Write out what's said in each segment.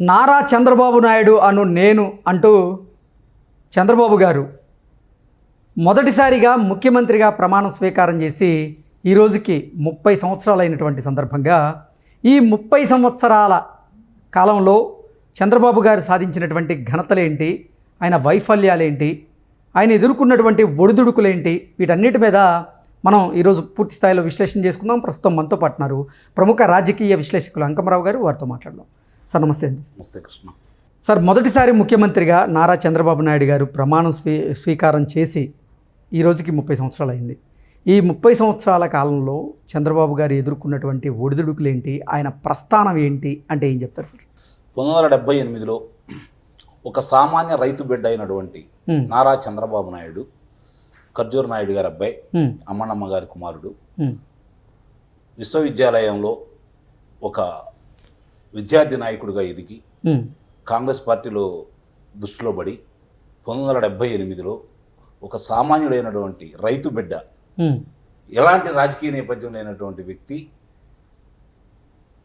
నారా చంద్రబాబు నాయుడు అను నేను అంటూ చంద్రబాబు గారు మొదటిసారిగా ముఖ్యమంత్రిగా ప్రమాణ స్వీకారం చేసి ఈ రోజుకి ముప్పై సంవత్సరాలైనటువంటి సందర్భంగా ఈ ముప్పై సంవత్సరాల కాలంలో చంద్రబాబు గారు సాధించినటువంటి ఘనతలేంటి? ఆయన వైఫల్యాలేంటి? ఆయన ఎదుర్కొన్నటువంటి ఒడిదుడుకులేంటి? వీటన్నిటి మీద మనం ఈరోజు పూర్తి స్థాయిలో విశ్లేషణ చేసుకుందాం. ప్రస్తుతం మనతో పాటున్నారు ప్రముఖ రాజకీయ విశ్లేషకులు అంకమరావు గారు. వారితో మాట్లాడదాం. సార్ నమస్తే అండి. నమస్తే కృష్ణ. సార్ మొదటిసారి ముఖ్యమంత్రిగా నారా చంద్రబాబు నాయుడు గారు ప్రమాణం స్వీ స్వీకారం చేసి ఈ రోజుకి ముప్పై సంవత్సరాలు అయింది. ఈ ముప్పై సంవత్సరాల కాలంలో చంద్రబాబు గారు ఎదుర్కొన్నటువంటి ఒడిదుడుకులేంటి? ఆయన ప్రస్థానం ఏంటి? అంటే ఏం చెప్తారు సార్? పంతొమ్మిది వందల డెబ్బై ఎనిమిదిలో ఒక సామాన్య రైతు బిడ్డ అయినటువంటి. నారా చంద్రబాబు నాయుడు ఖర్జూర్ నాయుడు గారి అబ్బాయి అమ్మనమ్మ గారి కుమారుడు విశ్వవిద్యాలయంలో ఒక విద్యార్థి నాయకుడిగా ఎదిగి కాంగ్రెస్ పార్టీలో దృష్టిలో పడి పంతొమ్మిది వందల డెబ్బై ఎనిమిదిలో ఒక సామాన్యుడైనటువంటి రైతు బిడ్డ ఎలాంటి రాజకీయ నేపథ్యం లేనటువంటి వ్యక్తి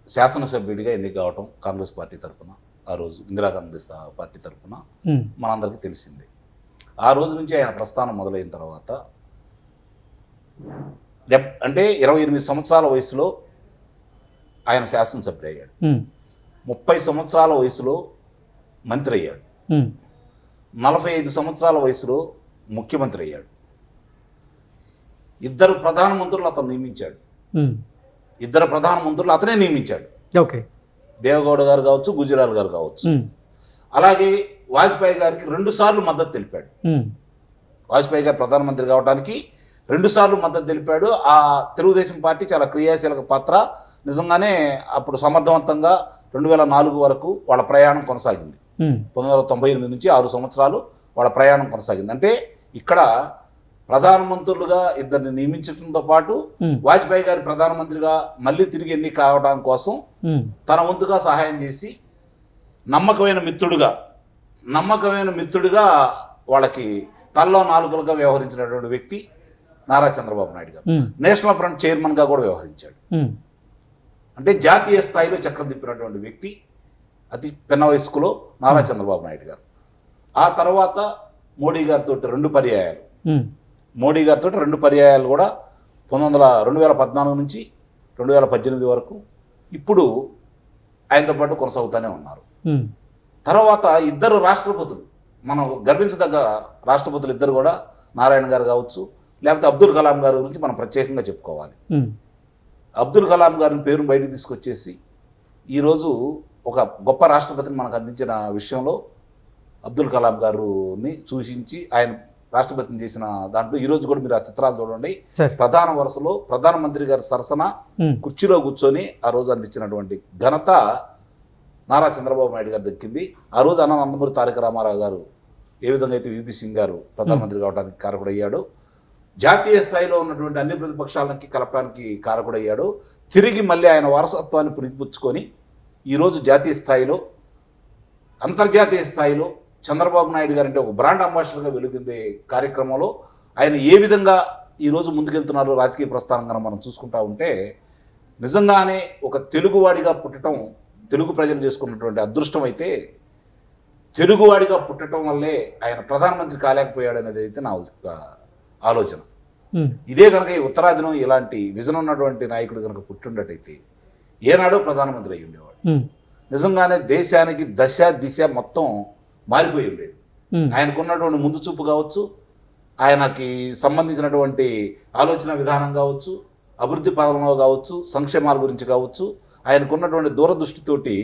శాసనసభ్యుడిగా ఎన్నిక కావటం కాంగ్రెస్ పార్టీ తరఫున ఆ రోజు ఇందిరాగాంధీ పార్టీ తరఫున మనందరికీ తెలిసిందే. ఆ రోజు నుంచి ఆయన ప్రస్థానం మొదలైన తర్వాత అంటే ఇరవై ఎనిమిది సంవత్సరాల వయసులో ఆయన శాసనసభ్యుడు అయ్యాడు ముప్పై సంవత్సరాల వయసులో మంత్రి అయ్యాడు. నలభై ఐదు సంవత్సరాల వయసులో ముఖ్యమంత్రి అయ్యాడు. ఇద్దరు ప్రధానమంత్రులు అతను నియమించాడు. ఇద్దరు ప్రధానమంత్రులు అతనే నియమించాడు. ఓకే. దేవగౌడ గారు కావచ్చు గుజరాల్ గారు కావచ్చు. అలాగే వాజ్పేయి గారికి రెండు సార్లు మద్దతు తెలిపాడు. వాజ్పేయి గారు ప్రధానమంత్రి కావడానికి రెండుసార్లు మద్దతు తెలిపాడు. ఆ తెలుగుదేశం పార్టీ చాలా క్రియాశీలక పాత్ర. నిజంగానే అప్పుడు సమర్థవంతంగా రెండు వేల నాలుగు వరకు వాళ్ళ ప్రయాణం కొనసాగింది. పంతొమ్మిది వందల తొంభై ఎనిమిది నుంచి ఆరు సంవత్సరాలు వాళ్ళ ప్రయాణం కొనసాగింది. అంటే ఇక్కడ ప్రధానమంత్రులుగా ఇద్దరిని నియమించడంతో పాటు వాజ్పేయి గారి ప్రధానమంత్రిగా మళ్ళీ తిరిగి ఎన్నిక కావడం కోసం తన వంతుగా సహాయం చేసి నమ్మకమైన మిత్రుడుగా నమ్మకమైన మిత్రుడిగా వాళ్ళకి తల్లో నాలుకలుగా వ్యవహరించినటువంటి వ్యక్తి నారా చంద్రబాబు నాయుడు గారు. నేషనల్ ఫ్రంట్ చైర్మన్గా కూడా వ్యవహరించాడు. అంటే జాతీయ స్థాయిలో చక్రం తిప్పినటువంటి వ్యక్తి అతి పెన్న వయస్కులో నారా చంద్రబాబు నాయుడు గారు. ఆ తర్వాత మోడీ గారితో రెండు పర్యాయాలు. మోడీ గారితో రెండు పర్యాయాలు కూడా పంతొమ్మిది వందల రెండు వేల పద్నాలుగు నుంచి రెండు వేల పద్దెనిమిది వరకు ఇప్పుడు ఆయనతో పాటు కొనసాగుతూనే ఉన్నారు. తర్వాత ఇద్దరు రాష్ట్రపతులు మనం గర్వించదగ్గ రాష్ట్రపతులు ఇద్దరు కూడా నారాయణ గారు కావచ్చు లేకపోతే అబ్దుల్ కలాం గారి గురించి మనం ప్రత్యేకంగా చెప్పుకోవాలి. అబ్దుల్ కలాం గారిని పేరును బయటికి తీసుకొచ్చేసి ఈరోజు ఒక గొప్ప రాష్ట్రపతిని మనకు అందించిన విషయంలో అబ్దుల్ కలాం గారిని సూచించి ఆయన రాష్ట్రపతిని చేసిన దాంట్లో ఈరోజు కూడా మీరు ఆ చిత్రాలు చూడండి. ప్రధాన వరుసలో ప్రధానమంత్రి గారి సరసన కుర్చీలో కూర్చొని ఆ రోజు అందించినటువంటి ఘనత నారా చంద్రబాబు నాయుడు గారు దక్కింది. ఆ రోజు అన్న నందమూరి తారక రామారావు గారు ఏ విధంగా అయితే విపి సింగ్ గారు ప్రధానమంత్రి కావడానికి కారకుడయ్యాడు జాతీయ స్థాయిలో ఉన్నటువంటి అన్ని ప్రతిపక్షాలకి కలపడానికి కారకుడయ్యాడు. తిరిగి మళ్ళీ ఆయన వారసత్వాన్ని పురిగిపుచ్చుకొని ఈరోజు జాతీయ స్థాయిలో అంతర్జాతీయ స్థాయిలో చంద్రబాబు నాయుడు గారు అంటే ఒక బ్రాండ్ అంబాసిడర్గా వెలుగుందే కార్యక్రమంలో ఆయన ఏ విధంగా ఈరోజు ముందుకెళ్తున్నారు రాజకీయ ప్రస్థానంగా మనం చూసుకుంటా ఉంటే నిజంగానే ఒక తెలుగువాడిగా పుట్టడం తెలుగు ప్రజలు చేసుకున్నటువంటి అదృష్టం అయితే తెలుగువాడిగా పుట్టడం వల్లే ఆయన ప్రధానమంత్రి కాలేకపోయాడు అనేది అయితే నా ఆలోచన. ఇదే కనుక ఈ ఉత్తరాదినం ఇలాంటి విజన్ ఉన్నటువంటి నాయకుడు కనుక పుట్టిండటైతే ఏనాడో ప్రధానమంత్రి అయి ఉండేవాడు. నిజంగానే దేశానికి దశ దిశ మొత్తం మారిపోయి ఉండేది. ఆయనకున్నటువంటి ముందు చూపు కావచ్చు ఆయనకి సంబంధించినటువంటి ఆలోచన విధానం కావచ్చు అభివృద్ధి పాలనలో కావచ్చు సంక్షేమాల గురించి కావచ్చు ఆయనకున్నటువంటి దూరదృష్టితోటి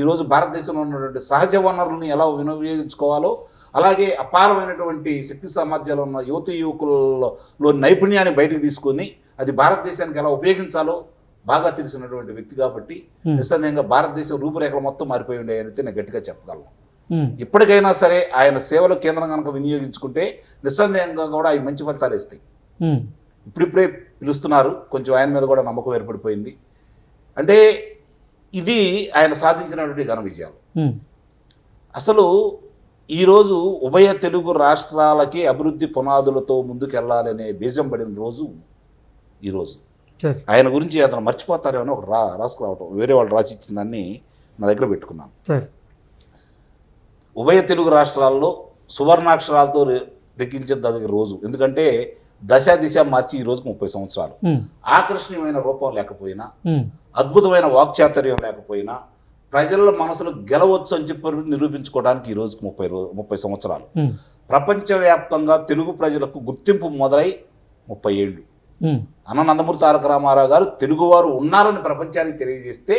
ఈరోజు భారతదేశంలో ఉన్నటువంటి సహజ వనరులను ఎలా వినియోగించుకోవాలో అలాగే అపారమైనటువంటి శక్తి సామర్థ్యాలు ఉన్న యువత యువకులలో నైపుణ్యాన్ని బయటకు తీసుకొని అది భారతదేశానికి ఎలా ఉపయోగించాలో బాగా తెలిసినటువంటి వ్యక్తి కాబట్టి. నిస్సందేహంగా భారతదేశం రూపురేఖలు మొత్తం మారిపోయి ఉండేవైతే నేను గట్టిగా చెప్పగలను. ఇప్పటికైనా సరే ఆయన సేవల కేంద్రం కనుక వినియోగించుకుంటే నిస్సందేహంగా కూడా అవి మంచి ఫలితాలు ఇస్తాయి. ఇప్పుడిప్పుడే పిలుస్తున్నారు. కొంచెం ఆయన మీద కూడా నమ్మకం ఏర్పడిపోయింది. అంటే ఇది ఆయన సాధించినటువంటి ఘన విజయాలు. అసలు ఈరోజు ఉభయ తెలుగు రాష్ట్రాలకి అభివృద్ధి పునాదులతో ముందుకెళ్ళాలనే బీజం పడిన రోజు ఈరోజు. ఆయన గురించి అతను మర్చిపోతారేమో ఒక రా రాసుకురావటం వేరే వాళ్ళు రాసి ఇచ్చిన దాన్ని నా దగ్గర పెట్టుకున్నాను. ఉభయ తెలుగు రాష్ట్రాల్లో సువర్ణాక్షరాలతో లిఖించదగ్గ రోజు. ఎందుకంటే దశ దిశ మార్చి ఈ రోజుకు ముప్పై సంవత్సరాలు. ఆకర్షణీయమైన రూపం లేకపోయినా అద్భుతమైన వాక్చాతుర్యం లేకపోయినా ప్రజల మనసులు గెలవచ్చు అని చెప్పి నిరూపించుకోవడానికి ఈ రోజుకి ముప్పై రో ముప్పై సంవత్సరాలు. ప్రపంచవ్యాప్తంగా తెలుగు ప్రజలకు గుర్తింపు మొదలై ముప్పై ఏళ్ళు. అన్న నందమూరి తారక రామారావు గారు తెలుగువారు ఉన్నారని ప్రపంచానికి తెలియజేస్తే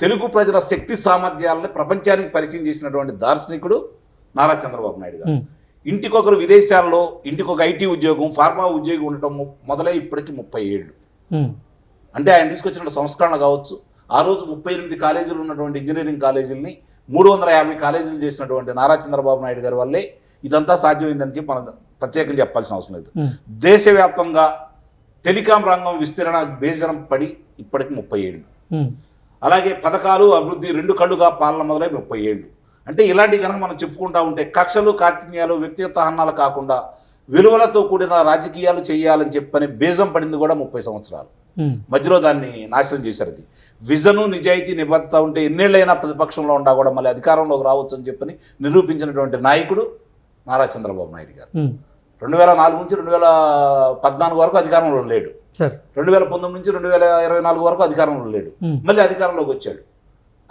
తెలుగు ప్రజల శక్తి సామర్థ్యాలను ప్రపంచానికి పరిచయం చేసినటువంటి దార్శనికుడు నారా చంద్రబాబు నాయుడు గారు. ఇంటికొకరు విదేశాల్లో ఇంటికొక ఐటీ ఉద్యోగం ఫార్మా ఉద్యోగం ఉండటం మొదలై ఇప్పటికి ముప్పై ఏళ్ళు. అంటే ఆయన తీసుకొచ్చిన సంస్కరణ కావచ్చు ఆ రోజు ముప్పై ఎనిమిది కాలేజీలు ఉన్నటువంటి ఇంజనీరింగ్ కాలేజీలని మూడు వందల యాభై కాలేజీలు చేసినటువంటి నారా చంద్రబాబు నాయుడు గారి వల్లే ఇదంతా సాధ్యమైందని చెప్పి మనం ప్రత్యేకంగా చెప్పాల్సిన అవసరం లేదు. దేశవ్యాప్తంగా టెలికాం రంగం విస్తరణ బేజనం పడి ఇప్పటికి ముప్పై ఏళ్ళు. అలాగే పథకాలు అభివృద్ధి రెండు కళ్ళుగా పాలన మొదలై ముప్పై ఏళ్ళు. అంటే ఇలాంటి కనుక మనం చెప్పుకుంటా ఉంటే కక్షలు కాఠిన్యాలు వ్యక్తిగత హన్నాలు కాకుండా విలువలతో కూడిన రాజకీయాలు చేయాలని చెప్పని బీజం పడింది కూడా ముప్పై సంవత్సరాలు. మధ్యలో దాన్ని నాశనం చేశారు అది. విజను నిజాయితీ నిబద్ధత ఉంటే ఎన్నేళ్ళైనా ప్రతిపక్షంలో ఉండా కూడా మళ్ళీ అధికారంలోకి రావచ్చు అని చెప్పని నిరూపించినటువంటి నాయకుడు నారా చంద్రబాబు నాయుడు గారు. రెండు వేల నాలుగు నుంచి రెండు వేల పద్నాలుగు వరకు అధికారంలో లేడు. రెండు వేల పంతొమ్మిది నుంచి రెండు వేల ఇరవై నాలుగు వరకు అధికారంలో లేడు. మళ్ళీ అధికారంలోకి వచ్చాడు.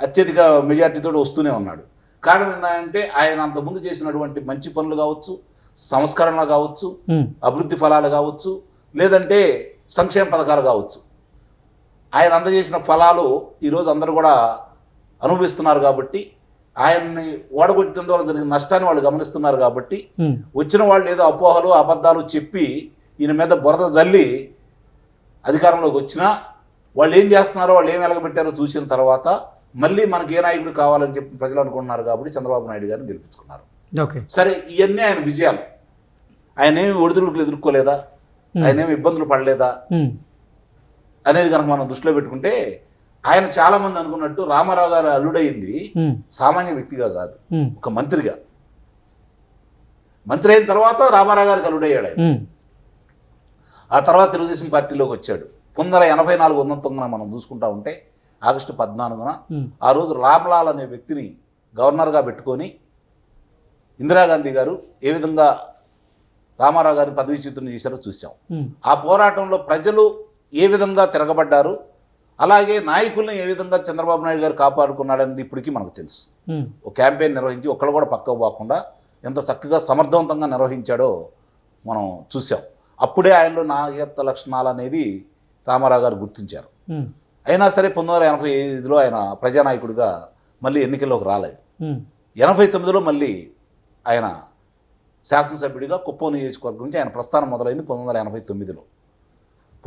అత్యధిక మెజార్టీతో వస్తూనే ఉన్నాడు. కారణం ఏంటంటే ఆయన అంతకుముందు చేసినటువంటి మంచి పనులు కావచ్చు సంస్కరణలు కావచ్చు అభివృద్ధి ఫలాలు కావచ్చు లేదంటే సంక్షేమ పథకాలు కావచ్చు. ఆయన అందజేసిన ఫలాలు ఈరోజు అందరూ కూడా అనుభవిస్తున్నారు కాబట్టి ఆయన్ని ఓడగొట్టిన ద్వారా జరిగిన నష్టాన్ని వాళ్ళు గమనిస్తున్నారు కాబట్టి ఉమ్, వచ్చిన వాళ్ళు ఏదో అపోహలు అబద్ధాలు చెప్పి ఈయన మీద బురద జల్లి అధికారంలోకి వచ్చినా వాళ్ళు ఏం చేస్తున్నారో వాళ్ళు ఏం వెలగబెట్టారో చూసిన తర్వాత మళ్ళీ మనకి ఏ నాయకుడు కావాలని చెప్పి ప్రజలు అనుకుంటున్నారు కాబట్టి చంద్రబాబు నాయుడు గారిని గెలిపించుకున్నారు. ఓకే. సరే ఇవన్నీ ఆయన విజయాలు. ఆయన ఏమి ఒడిదుడుకులు ఎదుర్కోలేదా? ఆయన ఏమి ఇబ్బందులు పడలేదా? ఉమ్, అనేది కనుక మనం దృష్టిలో పెట్టుకుంటే ఆయన చాలా మంది అనుకున్నట్టు రామారావు గారు అల్లుడయింది ఉమ్, సామాన్య వ్యక్తిగా కాదు. ఒక మంత్రిగా. మంత్రి అయిన తర్వాత రామారావు గారికి అల్లుడయ్యాడు ఆయన. ఆ తర్వాత తెలుగుదేశం పార్టీలోకి వచ్చాడు. పొందర ఎనభై నాలుగు ఉన్నతంగా మనం చూసుకుంటా ఉంటే ఆగస్టు పద్నాలుగున ఆ రోజు రామ్లాల్ అనే వ్యక్తిని గవర్నర్గా పెట్టుకొని ఇందిరాగాంధీ గారు ఏ విధంగా రామారావు గారిని పదవీచ్యుతుని చేశారో చూసాం ఆ పోరాటంలో ప్రజలు ఏ విధంగా తిరగబడ్డారు అలాగే నాయకుల్ని ఏ విధంగా చంద్రబాబు నాయుడు గారు కాపాడుకున్నాడనేది ఇప్పటికీ మనకు తెలుసు. ఒక క్యాంపెయిన్ నిర్వహించి ఒక్కళ్ళు కూడా పక్కకు పోకుండా ఎంత చక్కగా సమర్థవంతంగా నిర్వహించాడో మనం చూసాం అప్పుడే ఆయనలో నాయకత్వ లక్షణాలు అనేది రామారావు గారు గుర్తించారు. అయినా సరే పంతొమ్మిది వందల ఎనభై ఐదులో ఆయన ప్రజానాయకుడిగా మళ్ళీ ఎన్నికల్లోకి రాలేదు. ఎనభై తొమ్మిదిలో మళ్ళీ ఆయన శాసనసభ్యుడిగా కుప్పం నియోజకవర్గం నుంచి ఆయన ప్రస్థానం మొదలైంది పంతొమ్మిది వందల ఎనభై తొమ్మిదిలో.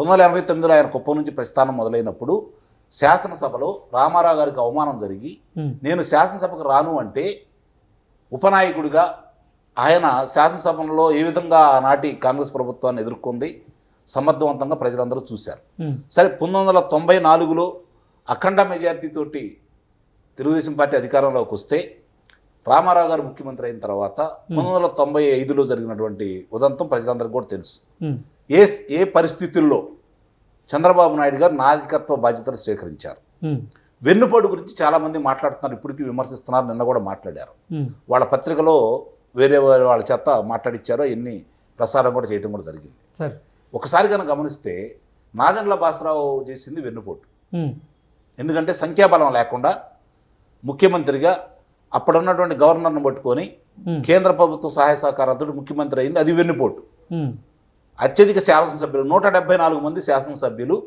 పంతొమ్మిది వందల ఎనభై తొమ్మిదిలో ఆయన కుప్పం నుంచి ప్రస్థానం మొదలైనప్పుడు శాసనసభలో రామారావు గారికి అవమానం జరిగి నేను శాసనసభకు రాను అంటే ఉపనాయకుడిగా ఆయన శాసనసభలో ఏ విధంగా ఆనాటి కాంగ్రెస్ ప్రభుత్వాన్ని ఎదుర్కొంది సమర్థవంతంగా ప్రజలందరూ చూశారు. సరే పంతొమ్మిది వందల తొంభై నాలుగులో అఖండ మెజార్టీతోటి తెలుగుదేశం పార్టీ అధికారంలోకి వస్తే రామారావు గారు ముఖ్యమంత్రి అయిన తర్వాత పంతొమ్మిది వందల తొంభై ఐదులో జరిగినటువంటి ఉదంతం ప్రజలందరికీ కూడా తెలుసు. ఏ ఏ పరిస్థితుల్లో చంద్రబాబు నాయుడు గారు నాయకత్వ బాధ్యతలు స్వీకరించారు? వెన్నుపోటు గురించి చాలామంది మాట్లాడుతున్నారు ఇప్పటికీ విమర్శిస్తున్నారు నిన్న కూడా మాట్లాడారు. వాళ్ళ పత్రికలో వేరే వాళ్ళ చేత మాట్లాడిచ్చారో ఎన్ని ప్రసారం కూడా చేయడం కూడా జరిగింది. సార్. ఒకసారి కనుక గమనిస్తే నాదెండ్ల భాస్రావు చేసింది వెన్నుపోటు. ఎందుకంటే సంఖ్యాబలం లేకుండా ముఖ్యమంత్రిగా అప్పుడున్నటువంటి గవర్నర్ను పట్టుకొని కేంద్ర ప్రభుత్వ సహాయ సహకారాలతో ముఖ్యమంత్రి అయింది అది వెన్నుపోటు. అత్యధిక శాసనసభ్యులు నూట డెబ్బై నాలుగు మంది శాసనసభ్యులు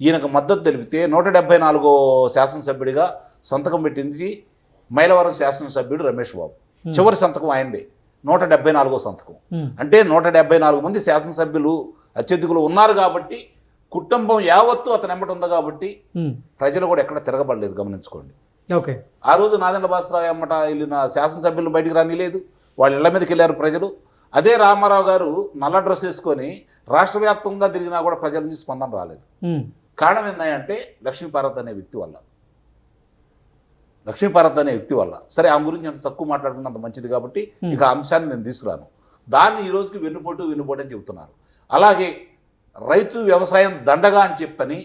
ఈయనకు మద్దతు తెలిపితే నూట డెబ్బై నాలుగో శాసనసభ్యుడిగా సంతకం పెట్టింది మైలవరం శాసనసభ్యుడు రమేష్ బాబు. చివరి సంతకం ఆయనదే. నూట డెబ్బై నాలుగో సంతకం. అంటే నూట డెబ్బై నాలుగు మంది శాసనసభ్యులు అత్యధికులు ఉన్నారు కాబట్టి కుటుంబం యావత్తు అతను ఎంబటి ఉంది కాబట్టి ప్రజలు కూడా ఎక్కడ తిరగబడలేదు గమనించుకోండి. ఓకే. ఆ రోజు నాదెండ్ల భాస్కరరావు ఎమ్మట వెళ్ళిన శాసనసభ్యులను బయటికి రానిలేదు. వాళ్ళ ఇళ్ళ మీదకి వెళ్ళారు ప్రజలు. అదే రామారావు గారు నల్ల డ్రెస్ వేసుకొని రాష్ట్ర వ్యాప్తంగా తిరిగినా కూడా ప్రజల నుంచి స్పందన రాలేదు. కారణం ఏంటంటే లక్ష్మీపార్వతి అనే వ్యక్తి వల్ల. లక్ష్మీపార్వతి అనే వ్యక్తి వల్ల. సరే ఆమె గురించి అంత తక్కువ మాట్లాడుకున్నంత మంచిది కాబట్టి ఇక అంశాన్ని నేను తీసుకురాను. దాన్ని ఈ రోజుకి వెన్నుపోటు వెన్నుపోటు అని చెబుతున్నారు. అలాగే రైతు వ్యవసాయం దండగా అని చెప్పని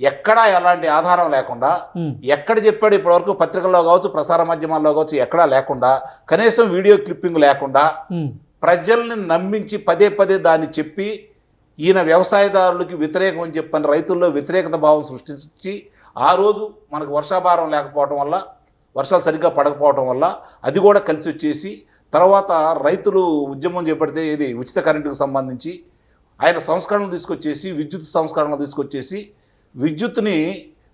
ఎక్కడా ఎలాంటి ఆధారం లేకుండా ఎక్కడ చెప్పాడు ఇప్పటివరకు పత్రికల్లో కావచ్చు ప్రసార మాధ్యమాల్లో కావచ్చు ఎక్కడా లేకుండా కనీసం వీడియో క్లిప్పింగ్ లేకుండా ప్రజల్ని నమ్మించి పదే పదే దాన్ని చెప్పి ఈయన వ్యవసాయదారులకి వ్యతిరేకం అని చెప్పని రైతుల్లో వ్యతిరేకత భావం సృష్టించి ఆ రోజు మనకు వర్షాభారం లేకపోవడం వల్ల వర్షాలు సరిగ్గా పడకపోవడం వల్ల అది కూడా కలిసి వచ్చేసి తర్వాత రైతులు ఉద్యమం చేపడితే ఇది ఉచిత కరెంటుకు సంబంధించి ఆయన సంస్కరణలు తీసుకొచ్చేసి విద్యుత్ సంస్కరణలు తీసుకొచ్చేసి విద్యుత్ని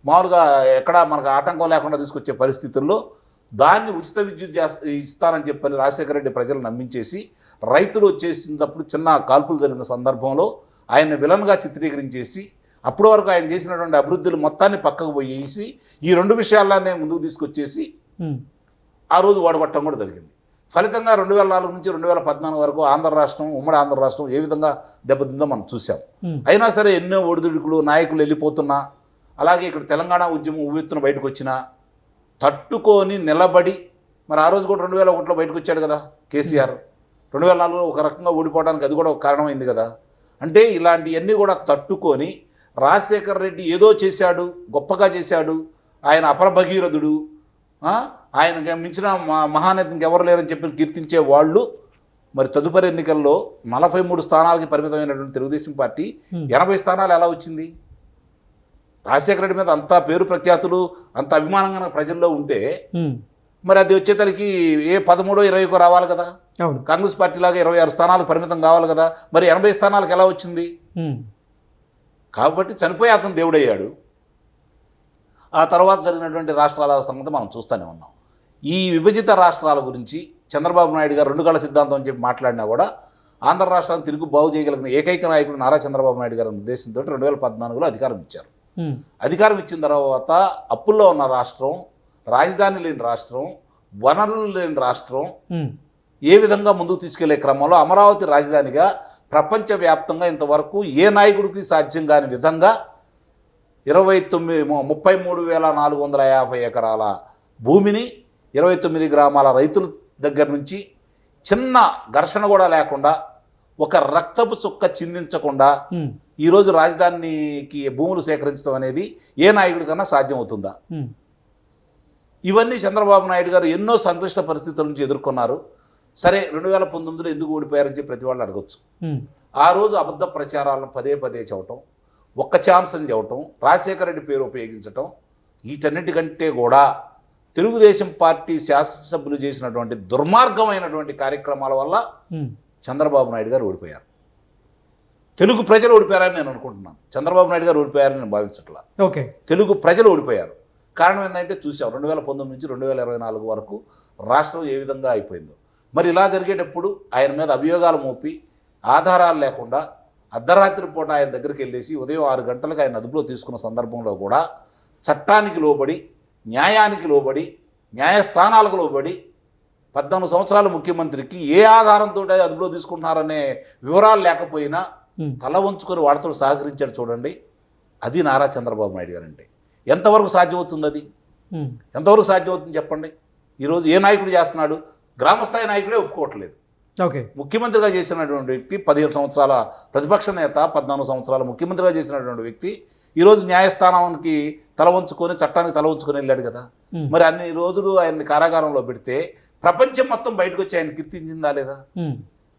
మామూలుగా ఎక్కడ మనకు ఆటంకం లేకుండా తీసుకొచ్చే పరిస్థితుల్లో దాన్ని ఉచిత విద్యుత్ ఇస్తానని చెప్పని రాజశేఖర రెడ్డి ప్రజలు నమ్మించేసి రైతులు వచ్చేసినప్పుడు చిన్న కాల్పులు జరిగిన సందర్భంలో ఆయన విలన్గా చిత్రీకరించేసి అప్పటి వరకు ఆయన చేసినటువంటి అభివృద్ధులు మొత్తాన్ని పక్కకు పోయేసి ఈ రెండు విషయాలనే ముందుకు తీసుకొచ్చేసి ఆ రోజు ఓడగొట్టడం కూడా జరిగింది. ఫలితంగా రెండు వేల నాలుగు నుంచి రెండు వేల పద్నాలుగు వరకు ఆంధ్ర రాష్ట్రం ఉమ్మడి ఆంధ్ర రాష్ట్రం ఏ విధంగా దెబ్బతిందో మనం చూసాం అయినా సరే ఎన్నో ఒడిదుడుకులు నాయకులు వెళ్ళిపోతున్నా అలాగే ఇక్కడ తెలంగాణ ఉద్యమం ఉవ్వెత్తున బయటకు వచ్చినా తట్టుకొని నిలబడి మరి ఆ రోజు కూడా రెండు వేల ఒకటిలో బయటకు వచ్చాడు కదా కేసీఆర్. రెండు వేల నాలుగులో ఒక రకంగా ఓడిపోవడానికి అది కూడా ఒక కారణమైంది కదా. అంటే ఇలాంటివన్నీ కూడా తట్టుకొని రాజశేఖర రెడ్డి ఏదో చేశాడు గొప్పగా చేశాడు ఆయన అపర భగీరథుడు ఆ? ఆయనకి మించిన మా- మహానేత ఇంకెవరు లేరని చెప్పి కీర్తించే వాళ్ళు మరి తదుపరి ఎన్నికల్లో నలభై మూడు స్థానాలకి పరిమితమైనటువంటి తెలుగుదేశం పార్టీ ఎనభై స్థానాలు ఎలా వచ్చింది? రాజశేఖర రెడ్డి మీద అంత పేరు ప్రఖ్యాతులు అంత అభిమానంగా ప్రజల్లో ఉంటే మరి అది వచ్చేతలకి ఏ పదమూడో ఇరవైకో రావాలి కదా? కాంగ్రెస్ పార్టీ లాగా ఇరవై ఆరు స్థానాలకు పరిమితం కావాలి కదా? మరి ఎనభై స్థానాలకు ఎలా వచ్చింది? కాబట్టి చనిపోయి అతను దేవుడయ్యాడు. ఆ తర్వాత జరిగినటువంటి రాష్ట్రాల సంగతి మనం చూస్తూనే ఉన్నాం. ఈ విభజిత రాష్ట్రాల గురించి చంద్రబాబు నాయుడు గారు రెండు కళ సిద్ధాంతం అని చెప్పి మాట్లాడినా కూడా ఆంధ్ర రాష్ట్రాన్ని తిరిగి బాగు చేయగలిగిన ఏకైక నాయకుడు నారా చంద్రబాబు నాయుడు గారి ఉద్దేశంతో రెండు వేల పద్నాలుగులో అధికారం ఇచ్చారు. అధికారం ఇచ్చిన తర్వాత అప్పుల్లో ఉన్న రాష్ట్రం రాజధాని లేని రాష్ట్రం వనరులు లేని రాష్ట్రం ఏ విధంగా ముందుకు తీసుకెళ్ళే క్రమంలో అమరావతి రాజధానిగా ప్రపంచవ్యాప్తంగా ఇంతవరకు ఏ నాయకుడికి సాధ్యం కాని విధంగా ఇరవై తొమ్మిది ముప్పై మూడు వేల నాలుగు వందల యాభై ఎకరాల భూమిని ఇరవై తొమ్మిది గ్రామాల రైతుల దగ్గర నుంచి చిన్న ఘర్షణ కూడా లేకుండా ఒక రక్తపు చుక్క చిందించకుండా ఈరోజు రాజధానికి భూములు సేకరించడం అనేది ఏ నాయకుడికన్నా సాధ్యమవుతుందా? ఇవన్నీ చంద్రబాబు నాయుడు గారు ఎన్నో సంక్లిష్ట పరిస్థితుల నుంచి ఎదుర్కొన్నారు. సరే రెండు వేల పంతొమ్మిదిలో ఎందుకు ఓడిపోయారని చెప్పి ప్రతి వాళ్ళు అడగొచ్చు. ఆ రోజు అబద్ధ ప్రచారాలను పదే పదే చెప్పటం ఒక్క ఛాన్స్ అని చెప్పటం రాజశేఖర రెడ్డి పేరు ఉపయోగించటం వీటన్నిటికంటే కూడా తెలుగుదేశం పార్టీ శాసనసభ్యులు చేసినటువంటి దుర్మార్గమైనటువంటి కార్యక్రమాల వల్ల చంద్రబాబు నాయుడు గారు ఓడిపోయారు. తెలుగు ప్రజలు ఓడిపోయారని నేను అనుకుంటున్నాను. చంద్రబాబు నాయుడు గారు ఓడిపోయారని నేను భావించట్లా. ఓకే. తెలుగు ప్రజలు ఓడిపోయారు. కారణం ఏంటంటే చూసాం రెండు వేల పంతొమ్మిది నుంచి రెండు వేల ఇరవై నాలుగు వరకు రాష్ట్రం ఏ విధంగా అయిపోయిందో. మరి ఇలా జరిగేటప్పుడు ఆయన మీద అభియోగాలు మోపి ఆధారాలు లేకుండా అర్ధరాత్రి పూట ఆయన దగ్గరికి వెళ్ళేసి ఉదయం ఆరు గంటలకు ఆయన అదుపులో తీసుకున్న సందర్భంలో కూడా చట్టానికి లోబడి న్యాయానికి లోబడి న్యాయస్థానాలకు లోబడి పద్నాలుగు సంవత్సరాల ముఖ్యమంత్రికి ఏ ఆధారంతో అదుపులో తీసుకుంటున్నారనే వివరాలు లేకపోయినా తల వంచుకొని వాడితో సహకరించాడు చూడండి. అది నారా చంద్రబాబు నాయుడు గారు అంటే ఎంతవరకు సాధ్యమవుతుంది అది? ఎంతవరకు సాధ్యమవుతుంది చెప్పండి? ఈరోజు ఏ నాయకుడు చేస్తున్నాడు? గ్రామస్థాయి నాయకుడే ఒప్పుకోవట్లేదు. ఓకే. ముఖ్యమంత్రిగా చేసినటువంటి వ్యక్తి పదిహేను సంవత్సరాల ప్రతిపక్ష నేత పద్నాలుగు సంవత్సరాల ముఖ్యమంత్రిగా చేసినటువంటి వ్యక్తి ఈరోజు న్యాయస్థానానికి తల వంచుకొని చట్టానికి తల వంచుకొని వెళ్ళాడు కదా. మరి అన్ని రోజులు ఆయన్ని కారాగారంలో పెడితే ప్రపంచం మొత్తం బయటకు వచ్చి ఆయన కీర్తించిందా లేదా?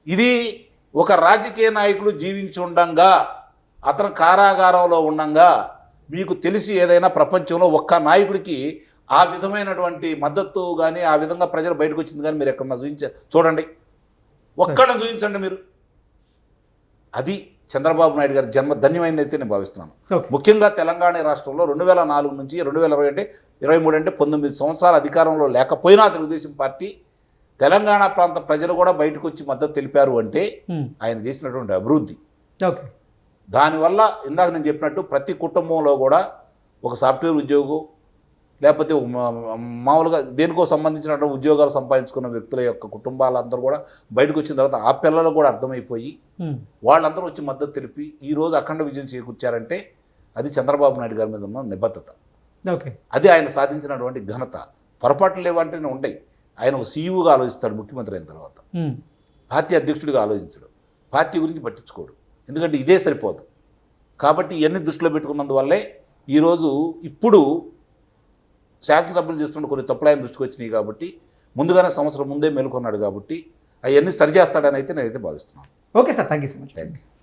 ఇది ఒక రాజకీయ నాయకుడు జీవించి ఉండంగా అతను కారాగారంలో ఉండంగా మీకు తెలిసి ఏదైనా ప్రపంచంలో ఒక్క నాయకుడికి ఆ విధమైనటువంటి మద్దతు కానీ ఆ విధంగా ప్రజలు బయటకు వచ్చింది కానీ మీరు ఎక్కడన్నా చూపించ చూడండి. ఒక్కళ్ళని చూపించండి మీరు. అది చంద్రబాబు నాయుడు గారి జన్మ ధన్యమైందైతే నేను భావిస్తున్నాను. ముఖ్యంగా తెలంగాణ రాష్ట్రంలో రెండు వేల నాలుగు నుంచి రెండు వేల ఇరవై అంటే ఇరవై మూడు అంటే పంతొమ్మిది సంవత్సరాల అధికారంలో లేకపోయినా తెలుగుదేశం పార్టీ తెలంగాణ ప్రాంత ప్రజలు కూడా బయటకు వచ్చి మద్దతు తెలిపారు అంటే ఆయన చేసినటువంటి అభివృద్ధి. ఓకే. దానివల్ల ఇందాక నేను చెప్పినట్టు ప్రతి కుటుంబంలో కూడా ఒక సాఫ్ట్వేర్ ఉద్యోగం లేకపోతే మామూలుగా దేనికో సంబంధించినటువంటి ఉద్యోగాలు సంపాదించుకున్న వ్యక్తుల యొక్క కుటుంబాలందరూ కూడా బయటకు వచ్చిన తర్వాత ఆ పిల్లలకు కూడా అర్థమైపోయి వాళ్ళందరూ వచ్చి మద్దతు తెలిపి ఈ రోజు అఖండ విజయం చేకూర్చారంటే అది చంద్రబాబు నాయుడు గారి మీద ఉన్న నిబద్ధత. ఓకే. అది ఆయన సాధించినటువంటి ఘనత. పొరపాట్లు లేవంటేనే ఉంటాయి. ఆయన ఒక సీఈఓగా ఆలోచిస్తాడు ముఖ్యమంత్రి అయిన తర్వాత. పార్టీ అధ్యక్షుడిగా ఆలోచించడు. పార్టీ గురించి పట్టించుకోడు. ఎందుకంటే ఇదే సరిపోదు. కాబట్టి ఇవన్నీ దృష్టిలో పెట్టుకున్నందువల్లే ఈరోజు ఇప్పుడు శాసనసభ్యులు చేస్తున్న కొన్ని తప్పులు ఆయన దృష్టికి వచ్చినాయి కాబట్టి ముందుగానే సంవత్సరం ముందే మేలుకొన్నాడు కాబట్టి అవన్నీ సరిచేస్తాడని అయితే నేనైతే భావిస్తున్నాను. Okay sir. Thank you so much. Thank you